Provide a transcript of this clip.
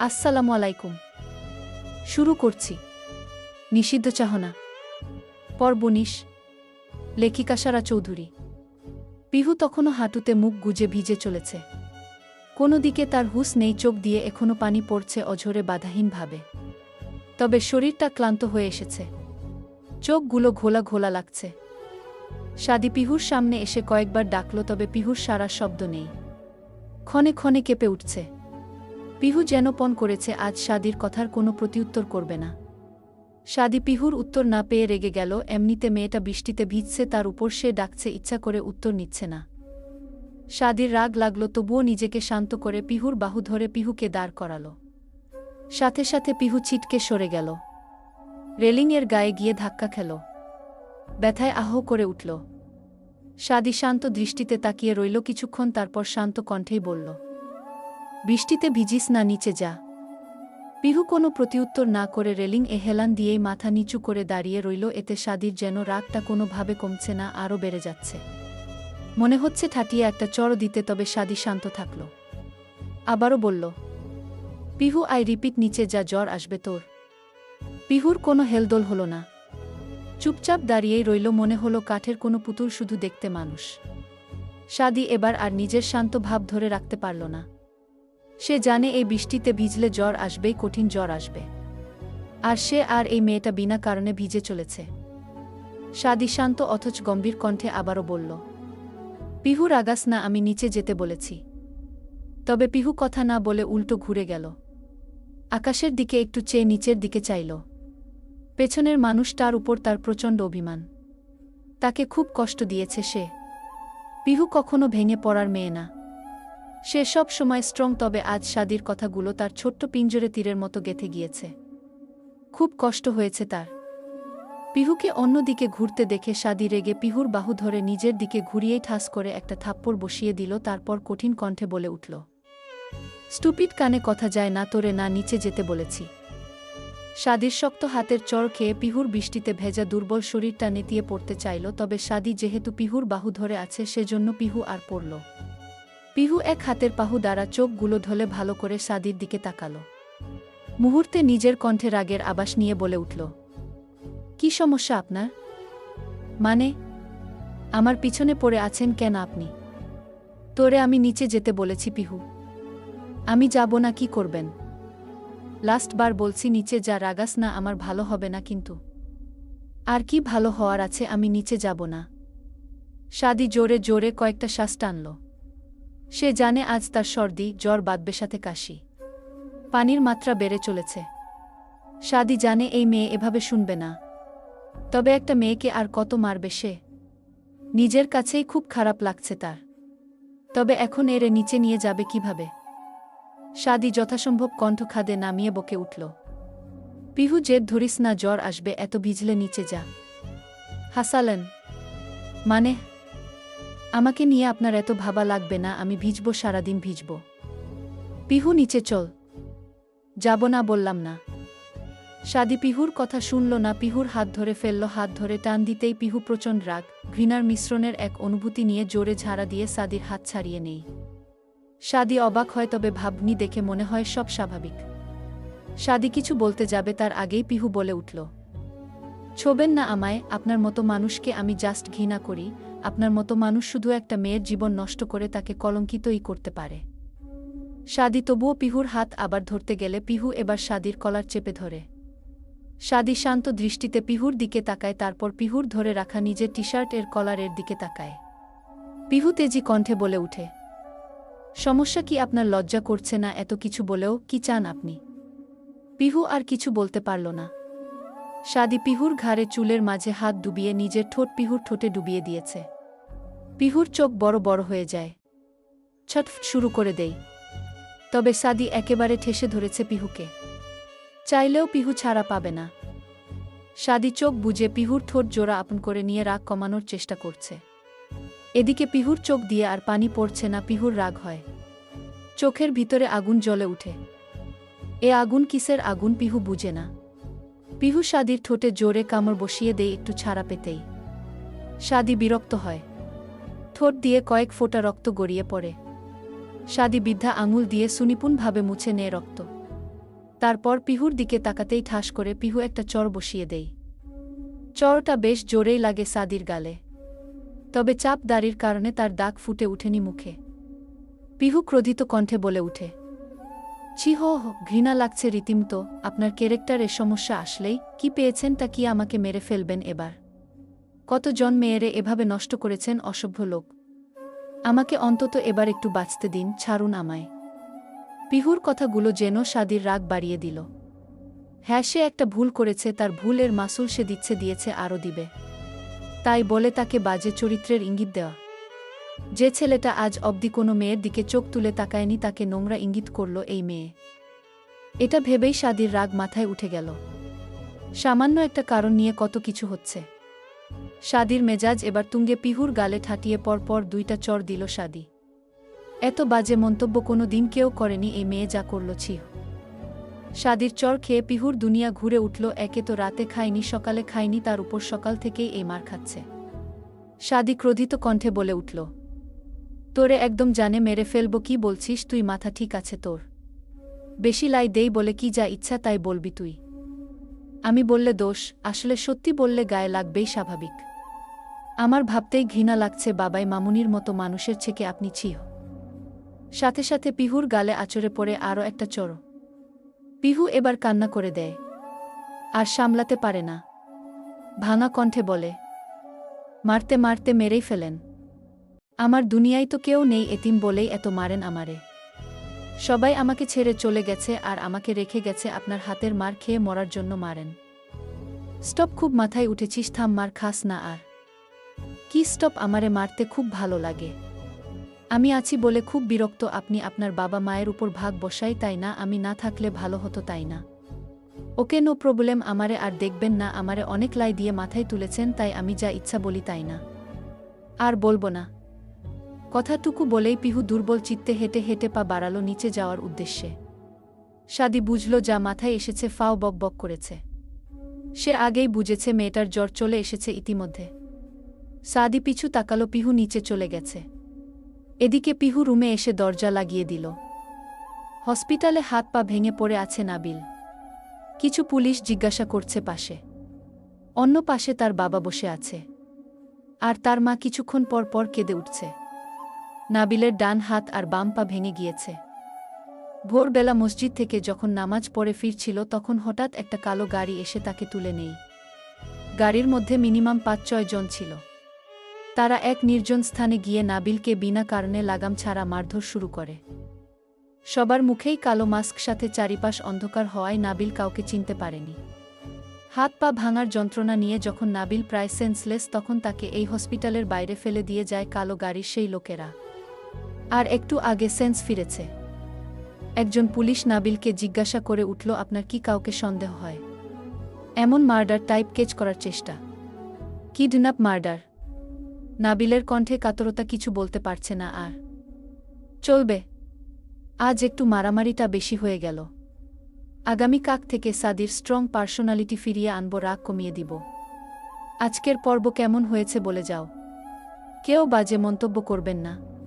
আসসালামু আলাইকুম। শুরু করছি। নিষিদ্ধ চাহনা। পর্ব নিশ। লেখিকা সারা চৌধুরী। পিহু তখনও হাঁটুতে মুখ গুজে ভিজে চলেছে। কোনো দিকে তার হুঁশ নেই চোখ দিয়ে এখনও পানি পড়ছে অঝরে বাধাহীনভাবে। তবে শরীরটা ক্লান্ত হয়ে এসেছে। চোখগুলো ঘোলা ঘোলা লাগছে। সাদি পিহুর সামনে এসে কয়েকবার ডাকল, তবে পিহুর সারা শব্দ নেই। ক্ষণে ক্ষণে কেঁপে উঠছে। পিহু যেন পণ করেছে, আজ সাদির কথার কোনো প্রতিউত্তর করবে না। সাদি পিহুর উত্তর না পেয়ে রেগে গেল, এমনিতে মেয়েটা বৃষ্টিতে ভিজছে, তার উপর সে ডাকছে, ইচ্ছা করে উত্তর নিচ্ছে না। সাদির রাগ লাগল, তবুও নিজেকে শান্ত করে পিহুর বাহু ধরে পিহুকে দাঁড় করাল। সাথে সাথে পিহু ছিটকে সরে গেল। রেলিংয়ের গায়ে গিয়ে ধাক্কা খেল। ব্যথায় আহ করে উঠল। সাদি শান্ত দৃষ্টিতে তাকিয়ে রইল, কিছুক্ষণ তারপর শান্ত কণ্ঠেই বলল বৃষ্টিতে ভিজিস না, নিচে যা। পিহু কোনো প্রতিউত্তর না করে রেলিং এ হেলান দিয়েই মাথা নিচু করে দাঁড়িয়ে রইল, এতে সাদির যেন রাগটা কোনোভাবে কমছে না, আরও বেড়ে যাচ্ছে। মনে হচ্ছে ঠাটিয়ে একটা চড় দিতে তবে সাদি শান্ত থাকল। আবারও বলল, পিহু আই রিপিট, নিচে যা, জ্বর আসবে তোর। পিহুর কোনো হেলদোল হল না। চুপচাপ দাঁড়িয়েই রইল, মনে হলো কাঠের কোনো পুতুল শুধু দেখতে মানুষ। সাদি এবার আর নিজের শান্ত ভাব ধরে রাখতে পারল না। সে জানে এই বৃষ্টিতে ভিজলে জ্বর আসবেই, কঠিন জ্বর আসবে। আর সে আর এই মেয়েটা বিনা কারণে ভিজে চলেছে। সাদি শান্ত অথচ গম্ভীর কণ্ঠে আবারও বলল, পিহু রাগাস না, আমি নিচে যেতে বলেছি। তবে পিহু কথা না বলে উল্টো ঘুরে গেল। আকাশের দিকে একটু চেয়ে নিচের দিকে চাইল। পেছনের মানুষটার উপর তার প্রচণ্ড অভিমান। তাকে খুব কষ্ট দিয়েছে সে। পিহু কখনো ভেঙে পড়ার মেয়ে না। সে সব সময় স্ট্রং তবে আজ সাদির কথাগুলো তার ছোট্ট পিঞ্জরে তীরের মতো গেথে গিয়েছে। খুব কষ্ট হয়েছে তার। পিহুকে অন্যদিকে ঘুরতে দেখে সাদি রেগে পিহুর বাহু ধরে নিজের দিকে ঘুরিয়েই ঠাস করে একটা থাপ্পড় বসিয়ে দিল, তারপর কঠিন কণ্ঠে বলে উঠল, স্টুপিড কানে কথা যায় না তোরে, না নিচে যেতে বলেছি। সাদির শক্ত হাতের চর খেয়ে পিহুর বৃষ্টিতে ভেজা দুর্বল শরীরটা নেতিয়ে পড়তে চাইল, তবে সাদি যেহেতু পিহুর বাহু ধরে আছে, সেজন্য পিহু আর পড়ল। পিহু এক হাতের পাহু দ্বারা চোখগুলো ধলে ভালো করে সাদির দিকে তাকাল। মুহূর্তে নিজের কণ্ঠে রাগের আবাস নিয়ে বলে উঠল, কি সমস্যা আপনার? মানে আমার পিছনে পড়ে আছেন কেন আপনি? তোরে আমি নিচে যেতে বলেছি পিহু। আমি যাব না, কি করবেন? লাস্ট বার বলছি নিচে যা রাগাস না, আমার ভালো হবে না কিন্তু। আর কি ভালো হওয়ার আছে, আমি নিচে যাব না। সাদি জোরে জোরে কয়েকটা শ্বাস টানল। সে জানে আজ তার সর্দি, জ্বর বাদবে সাথে কাশি। পানির মাত্রা বেড়ে চলেছে। সাদি জানে এই মেয়ে এভাবে শুনবে না। তবে একটা মেয়েকে আর কত মারবে সে? নিজের কাছেই খুব খারাপ লাগছে তার। তবে এখন এরে নিচে নিয়ে যাবে কীভাবে? সাদি যথাসম্ভব কণ্ঠ খাদে নামিয়ে বকে উঠল। পিহু জেদ ধরিস না, জ্বর আসবে, এত ভিজলে নিচে যা। হাসালেন। মানে আমাকে নিয়ে আপনার এত ভাবা লাগবে না, আমি ভিজব, সারাদিন ভিজব। পিহু, নিচে চল। যাব না, বললাম না। সাদি পিহুর কথা শুনল না, পিহুর হাত ধরে ফেলল, হাত ধরে টান দিতেই পিহু প্রচণ্ড রাগ, ঘৃণার মিশ্রণের এক অনুভূতি নিয়ে জোরে ঝাড়া দিয়ে সাদির হাত ছাড়িয়ে নেই। সাদি অবাক হয়, তবে ভাবনি দেখে মনে হয় সব স্বাভাবিক। সাদি কিছু বলতে যাবে, তার আগেই পিহু বলে উঠল, ছোবেন না আমায়, আপনার মতো মানুষকে আমি জাস্ট ঘৃণা করি আপনার মতো মানুষ শুধু একটা মেয়ের জীবন নষ্ট করে তাকে কলঙ্কিতই করতে পারে। সাদি তবুও পিহুর হাত আবার ধরতে গেলে পিহু এবার সাদির কলার চেপে ধরে। সাদি শান্ত দৃষ্টিতে পিহুর দিকে তাকায়, তারপর পিহুর ধরে রাখা নিজের টি শার্টের কলারের দিকে তাকায়। পিহু তেজি কণ্ঠে বলে উঠে, সমস্যা কি আপনার লজ্জা করছে না এত কিছু বলেও? কি চান আপনি? পিহু আর কিছু বলতে পারল না। সাদি পিহুর ঘাড়ে চুলের মাঝে হাত ডুবিয়ে নিজের ঠোঁট পিহুর ঠোঁটে ডুবিয়ে দিয়েছে। পিহুর চোখ বড় বড় হয়ে যায়। ছটফট শুরু করে দেই। তবে সাদি একেবারে ঠেসে ধরেছে পিহুকে। চাইলেও পিহু ছাড়া পাবে না। সাদি চোখ বুঝে পিহুর ঠোঁট জোড়া আপন করে নিয়ে রাগ কমানোর চেষ্টা করছে। এদিকে পিহুর চোখ দিয়ে আর পানি পড়ছে না, পিহুর রাগ হয়। চোখের ভিতরে আগুন জ্বলে উঠে। এ আগুন কিসের আগুন পিহু বুঝে না। পিহু সাদির ঠোঁটে জোরে কামড় বসিয়ে দেয় একটু ছাড়া পেতেই। সাদি বিরক্ত হয়। ঠোঁট দিয়ে কয়েক ফোঁটা রক্ত গড়িয়ে পড়ে। সাদি বৃদ্ধা আঙুল দিয়ে সুনিপুণভাবে মুছে নেয় রক্ত। তারপর পিহুর দিকে তাকাতেই ঠাস করে পিহু একটা চর বসিয়ে দেই। চরটা বেশ জোরেই লাগে সাদির গালে। তবে চাপ দাড়ির কারণে তার দাগ ফুটে উঠেনি মুখে। পিহু ক্রোধিত কণ্ঠে বলে উঠে ছি হো ঘৃণা লাগছে রীতিমতো। আপনার ক্যারেক্টারের সমস্যা আসলেই কি পেয়েছেন তা কি আমাকে মেরে ফেলবেন এবার? কতজন মেয়েরে এভাবে নষ্ট করেছেন অসভ্য লোক। আমাকে অন্তত এবার একটু বাঁচতে দিন, ছাড়ুন আমায়। পিহুর কথাগুলো যেন সাদির রাগ বাড়িয়ে দিল। হ্যাঁ সে একটা ভুল করেছে, তার ভুলের মাসুল সে দিচ্ছে, দিয়েছে, আরও দিবে। তাই বলে তাকে বাজে চরিত্রের ইঙ্গিত দেওয়া। যে ছেলেটা আজ অবধি কোনো মেয়ের দিকে চোখ তুলে তাকায়নি তাকে নোংরা ইঙ্গিত করল এই মেয়ে। এটা ভেবেই সাদির রাগ মাথায় উঠে গেল। সামান্য একটা কারণ নিয়ে কত কিছু হচ্ছে। সাদির মেজাজ এবার তুঙ্গে পিহুর গালে ঠাটিয়ে পরপর দুইটা চর দিল সাদি। এত বাজে মন্তব্য কোনো দিন কেউ করেনি এই মেয়ে যা করল ছিহ সাদির চর খেয়ে পিহুর দুনিয়া ঘুরে উঠল, একে তো রাতে খায়নি, সকালে খায়নি, তার উপর সকাল থেকেই এই মার খাচ্ছে। সাদি ক্রোধিত কণ্ঠে বলে উঠল তোরে একদম জানে মেরে ফেলব, কি বলছিস তুই? মাথা ঠিক আছে তোর। বেশি লাই দেই বলে কি যা ইচ্ছা তাই বলবি তুই। আমি বললে দোষ, আসলে সত্যি বললে গায়ে লাগবেই স্বাভাবিক। আমার ভাবতেই ঘৃণা লাগছে বাবাই মামুনির মতো মানুষের থেকে আপনি ছিহ। সাথে সাথে পিহুর গালে আচরে পড়ে আরও একটা চড়ো। পিহু এবার কান্না করে দেয়। আর সামলাতে পারে না। ভাঙা কণ্ঠে বলে, মারতে মারতে মেরেই ফেলেন। আমার দুনিয়ায় তো কেউ নেই এতিম বলেই এত মারেন আমারে। সবাই আমাকে ছেড়ে চলে গেছে আর আমাকে রেখে গেছে আপনার হাতের মার খেয়ে মরার জন্য মারেন। স্টপ, খুব মাথায় উঠেছিস, থাম, মার, খাস না আর। কি স্টপ, আমারে মারতে খুব ভালো লাগে। আমি আছি বলে খুব বিরক্ত, আপনি আপনার বাবা মায়ের উপর ভাগ বসাই তাই না, আমি না থাকলে ভালো হতো তাই না। ওকে নো প্রবলেম, আমারে আর দেখবেন না, আমারে অনেক লাই দিয়ে মাথায় তুলেছেন, তাই আমি যা ইচ্ছা বলি তাই না। আর বলব না। কথাটুকু বলেই পিহু দুর্বল চিত্তে হেঁটে হেঁটে পা বাড়ালো নিচে যাওয়ার উদ্দেশ্যে। সাদি বুঝল যা মাথায় এসেছে, ফাও বক বক করেছে। সে আগেই বুঝেছে মেয়েটার জ্বর চলে এসেছে ইতিমধ্যে। সাদি পিছু তাকালো, পিহু নিচে চলে গেছে। এদিকে পিহু রুমে এসে দরজা লাগিয়ে দিল। হসপিটালে হাত পা ভেঙে পড়ে আছে নাবিল। কিছু পুলিশ জিজ্ঞাসা করছে পাশে। অন্য পাশে তার বাবা বসে আছে। আর তার মা কিছুক্ষণ পর পর কেঁদে উঠছে। নাবিলের ডান হাত আর বাম পা ভেঙে গিয়েছে। ভোরবেলা মসজিদ থেকে যখন নামাজ পড়ে ফিরছিল, তখন হঠাৎ একটা কালো গাড়ি এসে তাকে তুলে নেই গাড়ির মধ্যে মিনিমাম পাঁচ ছয় জন ছিল। তারা এক নির্জন স্থানে গিয়ে নাবিলকে বিনা কারণে লাগাম ছাড়া মারধর শুরু করে। সবার মুখেই কালো মাস্ক, সাথে চারিপাশ অন্ধকার হওয়ায় নাবিল কাউকে চিনতে পারেনি। হাত পা ভাঙার যন্ত্রণা নিয়ে যখন নাবিল প্রায় সেন্সলেস, তখন তাকে এই হসপিটালের বাইরে ফেলে দিয়ে যায় কালো গাড়ির সেই লোকেরা। আর একটু আগে সেন্স ফিরেছে। একজন পুলিশ নাবিলকে জিজ্ঞাসা করে উঠল, আপনার কি কাউকে সন্দেহ হয়? এমন মার্ডার টাইপ কেচ করার চেষ্টা। Kidnap murder. নাবিলের কণ্ঠে কাতরতা কিছু বলতে পারছে না আর। চলবে। আজ একটু মারামারিটা বেশি হয়ে গেল। আগামী কাক থেকে সাদির স্ট্রং পার্সোনালিটি ফিরিয়ে আনব, রাগ কমিয়ে দিব। আজকের পর্ব কেমন হয়েছে বলে যাও। কেউ বাজে মন্তব্য করবেন না।